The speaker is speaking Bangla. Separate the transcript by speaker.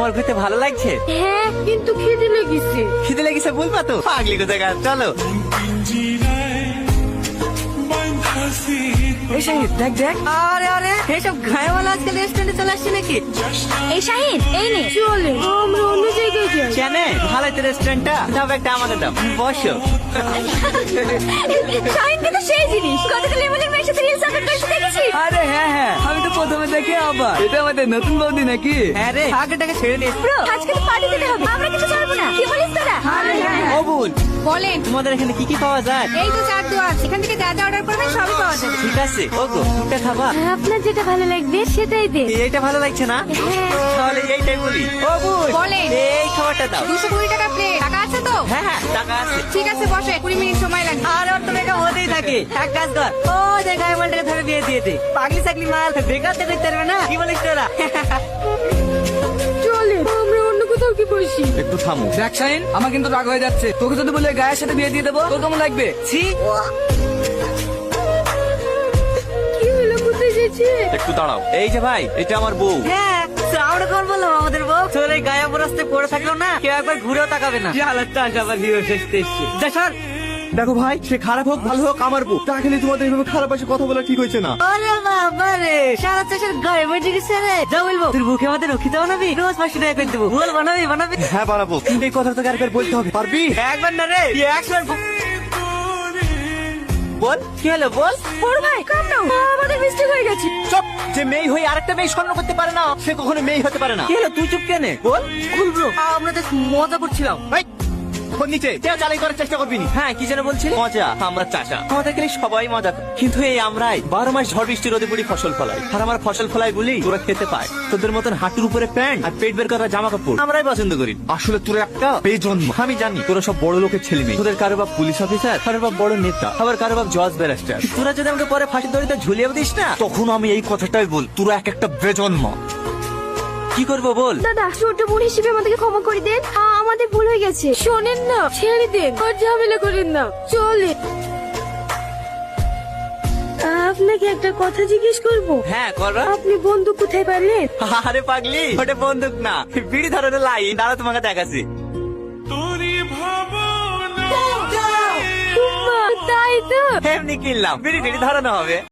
Speaker 1: তোমার ঘুরতে ভালো লাগছে?
Speaker 2: হ্যাঁ কিন্তু খিদে লেগেছে।
Speaker 1: খিদে লেগেছে বলবা তো? পাগলি কোথায় চলো। এই শাহিদ দেখ দেখ। আরে আরে এইসব গায়েওয়ালা আজকাল রেস্টুরেন্টে চলে আসছে নাকি?
Speaker 2: এই শাহিন এই নে। চলে। আমরা অন্য জায়গায় যাই।
Speaker 1: ভালো তো রেস্টুরেন্টটা দাও একটা আমাদের দাও। বসো।
Speaker 2: শাহিন কিন্তু সেই জিনিস। মেয়ের সাথে রিলস আপলোড
Speaker 1: দেখে আবার এটা আমাদের নতুন বৌদি নাকি? হ্যাঁ রে ছেড়ে
Speaker 2: ব্রো আজকে তো পার্টি দিতে হবে আমরা কিছু ছাড়বো না। কি বলিস তোরা?
Speaker 1: অবুল
Speaker 2: বলেন।
Speaker 1: তোমাদের এখানে কি কি পাওয়া যায়?
Speaker 2: এই তো চার দোয়ার এখান থেকে যা যা অর্ডার করবেন সবই পাওয়া যাবে।
Speaker 1: ঠিক আছে ওগো কোনটা খাবা।
Speaker 2: আপনার যেটা ভালো লাগবে সেটাই দে।
Speaker 1: এইটা ভালো লাগছে না? তাহলে এইটাই বলি। অবুল
Speaker 2: বলেন।
Speaker 1: এই খাবারটা দাও।
Speaker 2: দুশো কুড়ি টাকা প্লেট টাকা
Speaker 1: হ্যাঁ হ্যাঁ টাকা আছে।
Speaker 2: ঠিক আছে বসে কুড়ি মিনিট সময় লাগবে।
Speaker 1: আর ওর তো মেকআপ হতেই থাকে। এক কাজ কর। ও ধরে বিয়ে দিয়ে দে। পাগলি চাকলি মাল বেকার তো দেখতে পারবে না। কি বলিস তোরা?
Speaker 2: চলে আমরা অন্য কোথাও কি বসি?
Speaker 1: একটু থামো।
Speaker 3: দেখ শাহিন আমার কিন্তু রাগ হয়ে যাচ্ছে। তোকে যদি বলে গায়ের সাথে বিয়ে দিয়ে দেবো তোর কেমন লাগবে?
Speaker 1: ছি।
Speaker 2: কি হলো কোথায় যাচ্ছে
Speaker 1: একটু দাঁড়াও। এই যে ভাই এটা আমার বউ। হ্যাঁ। আমরা বললাম আমাদের বউ। তোর এই গায়ে রাস্তায় পড়ে থাকল না কেউ একবার ঘুরেও তাকাবে না। চালাচ্ছা আবার হিরো শেষতে এসছে।
Speaker 4: দেখো ভাই সে খারাপ হোক ভালো হোক আমার বউ। তাকে নিয়ে তোমাদের এইভাবে খারাপ আসে কথা বলা ঠিক হয়েছে না।
Speaker 1: আরে বাবা রে সারা চাষের গায়ে বেঁচে গেছে রে যা বলব। তোর বুকে আমাদের রক্ষিত বানাবি? রোজ পাঁচশো টাকা করে দেবো। বল বানাবি বানাবি।
Speaker 4: হ্যাঁ বানাবো। কিন্তু এই কথা তোকে একবার বলতে হবে। পারবি?
Speaker 1: একবার না রে একবার বল। বল কি হলো বল?
Speaker 2: বড় ভাই কাম নাও আমাদের হয়ে গেছি।
Speaker 4: চুপ! যে মেয়ে হয়ে আরেকটা মেয়ে স্বর্ণ করতে পারে না সে কখনো মেয়ে হতে পারে না।
Speaker 1: কি হলো তুই চুপ কেনে? বল। খুলবো। আমরা তো মজা করছিলাম।
Speaker 4: ফোন নিচে কেউ চালাই করার চেষ্টা করবি না।
Speaker 1: হ্যাঁ কি যেন বলছিলি? মজা আমরা চাচা আমাদের এখানে সবাই মজা। করে। কিন্তু এই আমরাই বারো মাস ঝড় বৃষ্টি রোদে পড়ি ফসল ফলাই। আর আমার ফসল ফলাই বলি তোরা খেতে পায়। তোদের মতন হাঁটুর উপরে প্যান্ট আর পেট বের করা জামা কাপড় আমরাই পছন্দ করি।
Speaker 4: আসলে তোর একটা বেজন্ম
Speaker 1: আমি জানি তোরা সব বড় লোকের ছেলে মেয়ে। তোদের কারও বাপ পুলিশ অফিসার কারও বাপ বড় নেতা আবার কারও বাপ জজ ব্যারিস্টার। তোরা যদি আমাকে পরে ফাঁসি দড়িতে ঝুলিয়ে দিস না
Speaker 4: তখন আমি এই কথাটাই বল তোরা এক একটা বেজন্ম
Speaker 1: কি করব বল?
Speaker 2: দাদা ছোট বোন হিসেবে আমাদেরকে ক্ষমা করে দেন। আমাদের ভুল হয়ে গেছে। শোনেন না ছেড়ে দেন। আর ঝামেলা করেন না। চলে আপনাকে একটা কথা জিজ্ঞেস করব।
Speaker 1: হ্যাঁ করো
Speaker 2: আপনি বন্দুক কোথায় পারলেন
Speaker 1: আরে পাগলি ওটা বন্দুক না। বিড়ি ধরনের লাইন দাঁড়া তোমাকে দেখাচ্ছি।
Speaker 2: তাই তো।
Speaker 1: এমনি কিনলাম। বিড়ি বিড়ি ধরানো হবে।